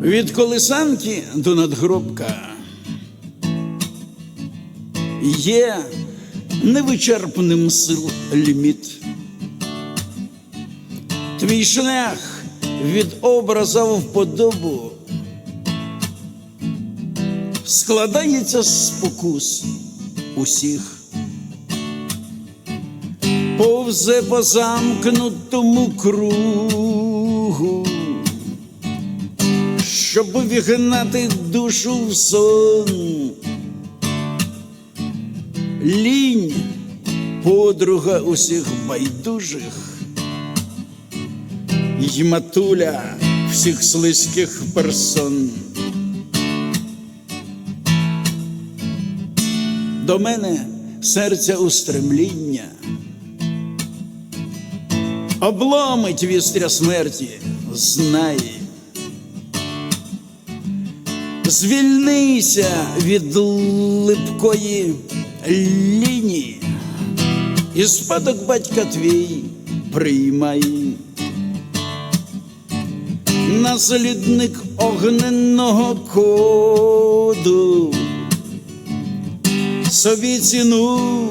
Від колисанки до надгробка є невичерпним сил ліміт. Твій шлях від образа в подобу складається з спокус усіх, повзе по замкнутому кругу, щоб вігнати душу в сон. Лінь подруга усіх байдужих, й матуля всіх слизьких персон. До мене серця устремління, обломить вістря смерті, знай. Звільнися від липкої лінії, і спадок батька твій приймай. Наслідник огненного коду. Собі ціну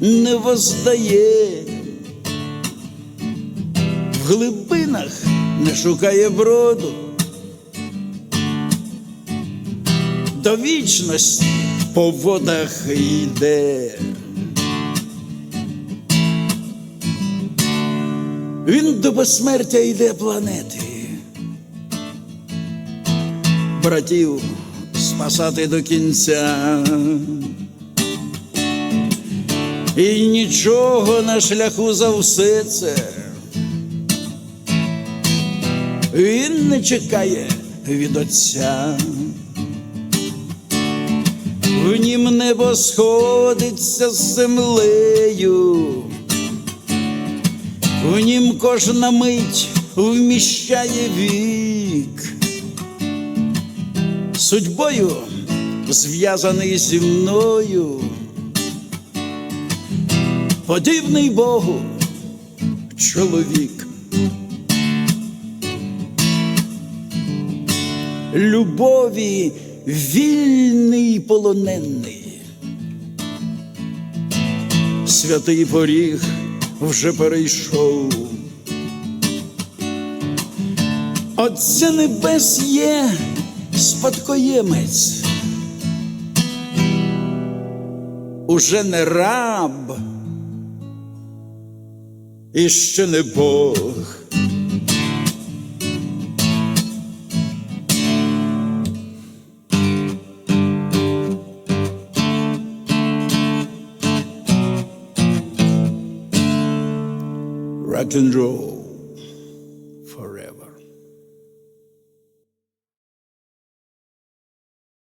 не воздає, в глибинах не шукає броду, до вічності по водах йде. Він до безсмертя йде планети, братів спасати до кінця. І нічого на шляху за все це. Він не чекає від отця. В нім небо сходиться з землею, в нім кожна мить вміщає вік, судьбою зв'язаний зі мною, подібний Богу чоловік. Любові полонений, святий поріг вже перейшов. Отця небес є спадкоємець, уже не раб і ще не Бог. Rock and roll.